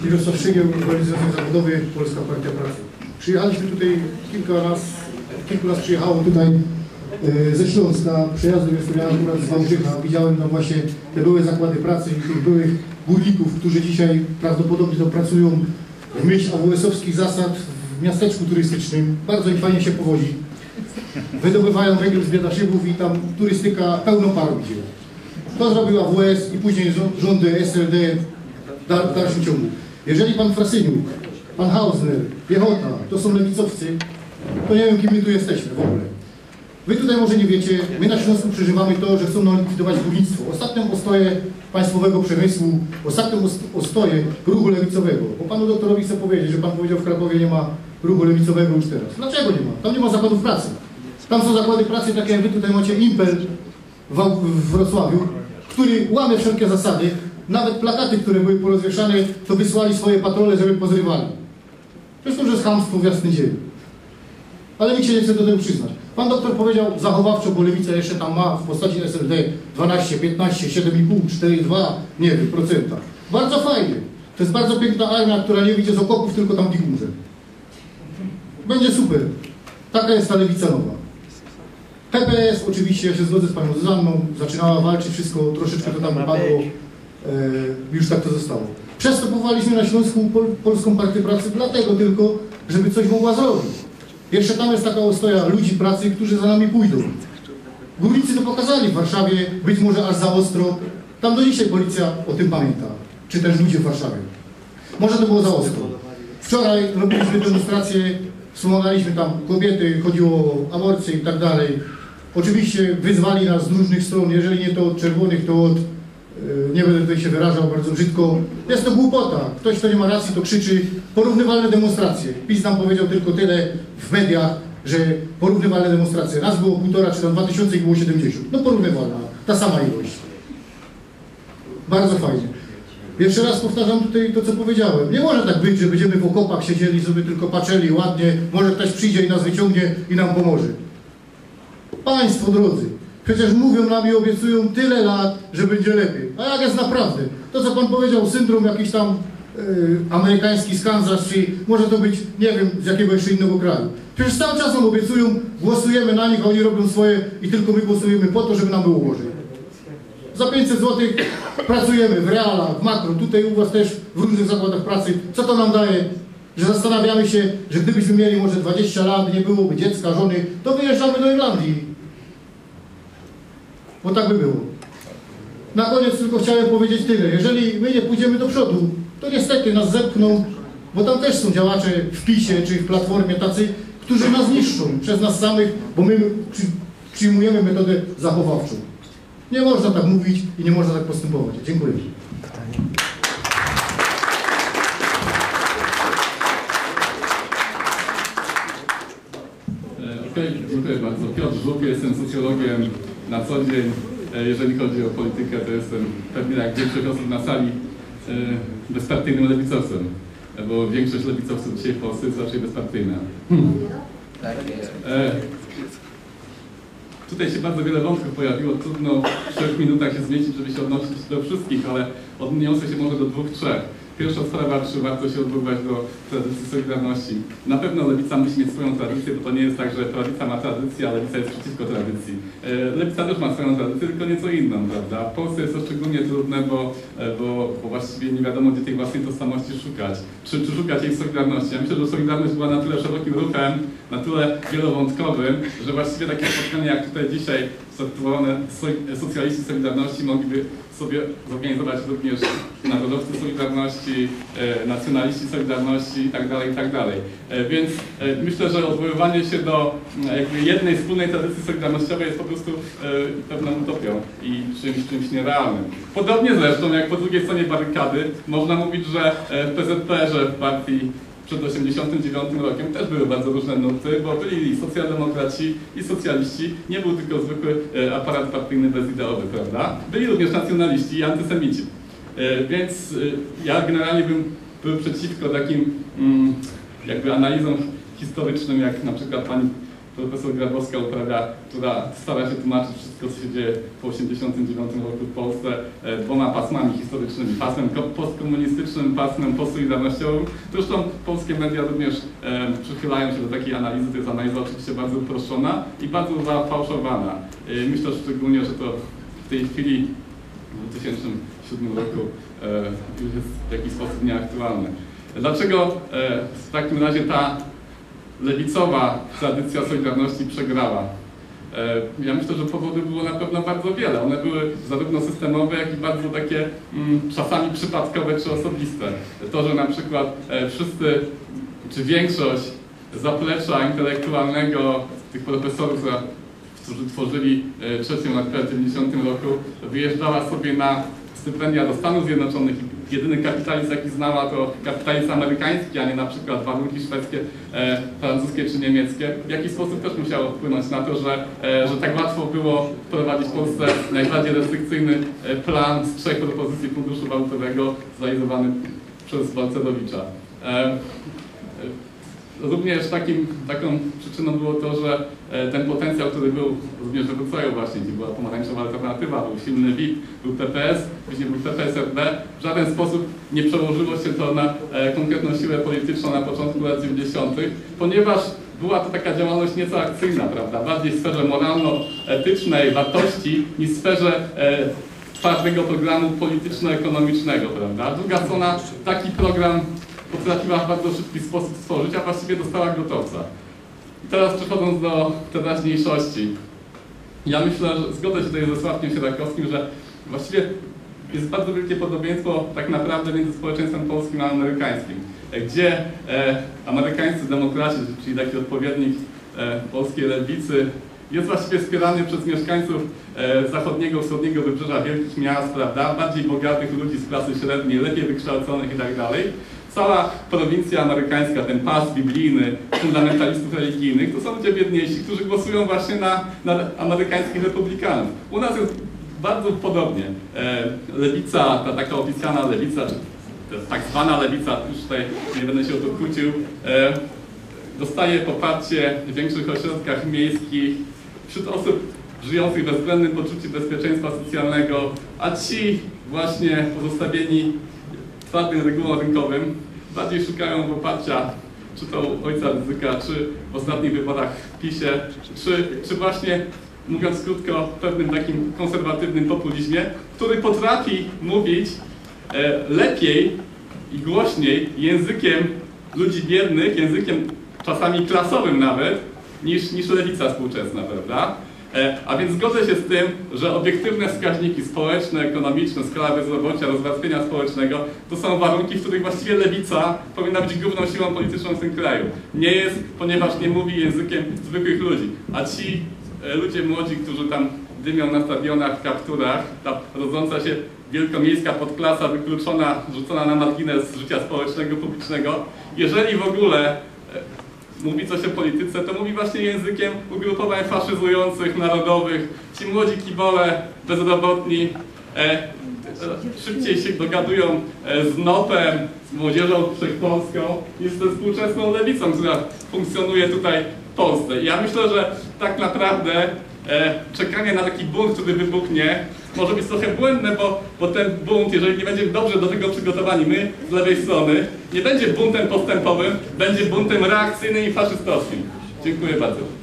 Mirosław Szygieł, Organizacja Zawodowy Polska Partia Pracy. Przyjechaliśmy tutaj, kilka nas, kilku nas przyjechało tutaj e, ze Śląska, przejazdem jestem ja akurat z Wałbrzycha, widziałem tam właśnie te były zakłady pracy i tych byłych górników, którzy dzisiaj prawdopodobnie to pracują w myśl AWS-owskich zasad w miasteczku turystycznym. Bardzo im fajnie się powodzi. Wydobywają węgiel z biedaszybów i tam turystyka pełną parą idzie. To zrobił AWS i później rząd- rządy SLD w dal- w dalszym ciągu. Jeżeli pan Frasyniuk, pan Hausner, piechota, to są lewicowcy, to nie wiem, kim my tu jesteśmy w ogóle. Wy tutaj może nie wiecie, my na Śląsku przeżywamy to, że chcą nam likwidować górnictwo. Ostatnią ostoję państwowego przemysłu, ostatnią ost- ostoję ruchu lewicowego. Bo panu doktorowi chcę powiedzieć, że pan powiedział w Krakowie nie ma ruchu lewicowego już teraz. Dlaczego nie ma? Tam nie ma zakładów pracy. Tam są zakłady pracy takie jak wy tutaj macie Impel w Wrocławiu, który łamie wszelkie zasady. Nawet plakaty, które były porozwieszane, to wysłali swoje patrole, żeby pozrywali. Zresztą, że jest chamstwo w jasny dzień. Ale nikt się nie chce do tego przyznać. Pan doktor powiedział zachowawczo, bo lewica jeszcze tam ma w postaci SLD 12, 15, 7,5, 4,2, nie wiem, procenta. Bardzo fajnie. To jest bardzo piękna armia, która nie wyjdzie z okopów, tylko tam umrze. Będzie super. Taka jest ta lewica nowa. PPS oczywiście, ja się zgodzę z panią Zuzanną, zaczynała walczyć, wszystko troszeczkę to tam padło, już tak to zostało. Przestopowaliśmy na Śląsku Pol Polską Partię Pracy dlatego tylko, żeby coś mogła zrobić. Jeszcze tam jest taka ostoja ludzi pracy, którzy za nami pójdą. Górnicy to pokazali w Warszawie, być może aż za ostro. Tam do dzisiaj policja o tym pamięta, czy też ludzie w Warszawie. Może to było za ostro. Wczoraj robiliśmy demonstrację, wspomagaliśmy tam kobiety, chodziło o aborcję i tak dalej. Oczywiście wyzwali nas z różnych stron, jeżeli nie to od czerwonych, to od, e, nie będę tutaj się wyrażał bardzo brzydko. Jest to głupota. Ktoś, kto nie ma racji, to krzyczy. Porównywalne demonstracje. PiS nam powiedział tylko tyle w mediach, że porównywalne demonstracje. Raz było półtora, czy tam dwa tysiące i było 70. No porównywalna. Ta sama ilość. Bardzo fajnie. Jeszcze raz powtarzam tutaj to, co powiedziałem. Nie może tak być, że będziemy w okopach siedzieli, sobie tylko patrzeli ładnie, może ktoś przyjdzie i nas wyciągnie i nam pomoże. Państwo drodzy, przecież mówią nam i obiecują tyle lat, że będzie lepiej. A jak jest naprawdę? To, co Pan powiedział, syndrom jakiś tam yy, amerykański z Kansas, czy może to być, nie wiem, z jakiego jeszcze innego kraju. Przecież cały czas obiecują, głosujemy na nich, a oni robią swoje i tylko my głosujemy po to, żeby nam było gorzej. Za 500 zł pracujemy w realach, w makro, tutaj u Was też w różnych zakładach pracy. Co to nam daje? Że zastanawiamy się, że gdybyśmy mieli może 20 lat, nie byłoby dziecka, żony, to wyjeżdżamy do Irlandii. Bo tak by było. Na koniec tylko chciałem powiedzieć tyle. Jeżeli my nie pójdziemy do przodu, to niestety nas zepchną, bo tam też są działacze w PiSie czy w Platformie tacy, którzy nas niszczą przez nas samych, bo my przy, przyjmujemy metodę zachowawczą. Nie można tak mówić i nie można tak postępować. Dziękuję. E, Okej, dziękuję bardzo. Piotr Żuk, jestem socjologiem na co dzień. E, Jeżeli chodzi o politykę, to jestem pewnie jak większość osób na sali e, bezpartyjnym lewicowcem, E, bo większość lewicowców dzisiaj w Polsce jest raczej bezpartyjna. E, Tutaj się bardzo wiele wątków pojawiło, trudno w trzech minutach się zmieścić, żeby się odnosić do wszystkich, ale odniosę się może do dwóch, trzech. Pierwsza sprawa, czy warto się odwoływać do tradycji Solidarności. Na pewno Lewica musi mieć swoją tradycję, bo to nie jest tak, że prawica ma tradycję, a Lewica jest przeciwko tradycji. E, Lewica też ma swoją tradycję, tylko nieco inną, prawda? W Polsce jest to szczególnie trudne, bo, e, bo, bo właściwie nie wiadomo, gdzie tej własnej tożsamości szukać. Czy, czy szukać jej w Solidarności? Ja myślę, że Solidarność była na tyle szerokim ruchem, na tyle wielowątkowym, że właściwie takie spotkania jak tutaj dzisiaj So- Socjaliści Solidarności mogliby sobie zorganizować również narodowcy Solidarności, e, nacjonaliści Solidarności itd. itd. E, Więc e, myślę, że odwoływanie się do jednej wspólnej tradycji solidarnościowej jest po prostu pewną utopią i czymś, czymś nierealnym. Podobnie zresztą jak po drugiej stronie barykady można mówić, że w PZP, że w partii przed 1989 rokiem też były bardzo różne nuty, bo byli i socjaldemokraci i socjaliści, nie był tylko zwykły e, aparat partyjny bezideowy, prawda? Byli również nacjonaliści i antysemici. E, Więc e, ja generalnie bym był przeciwko takim mm, jakby analizom historycznym, jak na przykład pani profesor Grabowska uprawia, która stara się tłumaczyć wszystko, co się dzieje po 1989 roku w Polsce e, dwoma pasmami historycznymi. Pasmem ko- postkomunistycznym, pasmem postsolidarnościowym. Zresztą polskie media również e, przychylają się do takiej analizy. To jest analiza oczywiście bardzo uproszczona i bardzo zafałszowana. E, myślę szczególnie, że to w tej chwili w 2007 roku e, już jest w jakiś sposób nieaktualne. Dlaczego e, w takim razie ta lewicowa tradycja Solidarności przegrała? E, Ja myślę, że powody było na pewno bardzo wiele. One były zarówno systemowe, jak i bardzo takie mm, czasami przypadkowe czy osobiste. To, że na przykład e, wszyscy, czy większość zaplecza intelektualnego tych profesorów, którzy tworzyli e, trzecią lat w 90 roku, wyjeżdżała sobie na stypendia do Stanów Zjednoczonych i jedyny kapitalizm, jaki znała, to kapitalizm amerykański, a nie na przykład warunki szwedzkie, e, francuskie czy niemieckie. W jakiś sposób też musiało wpłynąć na to, że, e, że tak łatwo było wprowadzić w Polsce najbardziej restrykcyjny e, plan z trzech propozycji funduszu walutowego zrealizowany przez Balcerowicza. E, e, Również takim, taką przyczyną było to, że e, ten potencjał, który był również we Wrocławiu właśnie, gdzie była pomarańczowa alternatywa, był silny WIP, był PPS, później był PPSRD, w żaden sposób nie przełożyło się to na e, konkretną siłę polityczną na początku lat 90., ponieważ była to taka działalność nieco akcyjna, prawda, bardziej w sferze moralno-etycznej, wartości, niż w sferze e, twardego programu polityczno-ekonomicznego, prawda. Druga strona taki program potrafiła w bardzo szybki sposób stworzyć, a właściwie dostała gotowca. I teraz przechodząc do teraźniejszości. Ja myślę, że zgodzę się tutaj ze Sławkiem Sierakowskim, że właściwie jest bardzo wielkie podobieństwo tak naprawdę między społeczeństwem polskim a amerykańskim, e, gdzie e, amerykańscy demokraci, czyli taki odpowiednik e, polskiej lewicy, jest właściwie wspierany przez mieszkańców e, zachodniego, wschodniego wybrzeża wielkich miast, prawda, bardziej bogatych ludzi z klasy średniej, lepiej wykształconych i tak. Cała prowincja amerykańska, ten pas biblijny fundamentalistów religijnych, to są ludzie biedniejsi, którzy głosują właśnie na, na amerykańskich republikanów. U nas jest bardzo podobnie. E, lewica, ta taka oficjalna lewica, tak zwana lewica, już tutaj nie będę się o to kłócił, e, dostaje poparcie w większych ośrodkach miejskich wśród osób żyjących we względnym poczuciu bezpieczeństwa socjalnego, a ci właśnie pozostawieni twardym regułom rynkowym bardziej szukają poparcia czy to ojca ryzyka, czy w ostatnich wyborach w PiSie, czy, czy właśnie mówiąc krótko, pewnym takim konserwatywnym populizmie, który potrafi mówić e, lepiej i głośniej językiem ludzi biednych, językiem czasami klasowym nawet, niż, niż lewica współczesna, prawda? E, A więc zgodzę się z tym, że obiektywne wskaźniki społeczne, ekonomiczne, skala bezrobocia, rozwarstwienia społecznego to są warunki, w których właściwie lewica powinna być główną siłą polityczną w tym kraju. Nie jest, ponieważ nie mówi językiem zwykłych ludzi. A ci e, ludzie młodzi, którzy tam dymią na stadionach, w kapturach, ta rodząca się wielkomiejska podklasa wykluczona, rzucona na margines życia społecznego, publicznego, jeżeli w ogóle mówi coś o polityce, to mówi właśnie językiem ugrupowań faszyzujących, narodowych. Ci młodzi kibole, bezrobotni, e, e, szybciej się dogadują e, z NOP-em, z Młodzieżą Wszechpolską, niż ze współczesną lewicą, która funkcjonuje tutaj w Polsce. I ja myślę, że tak naprawdę e, czekanie na taki bunt, który wybuchnie, może być trochę błędne, bo, bo ten bunt, jeżeli nie będziemy dobrze do tego przygotowani, my z lewej strony, nie będzie buntem postępowym, będzie buntem reakcyjnym i faszystowskim. Dziękuję bardzo.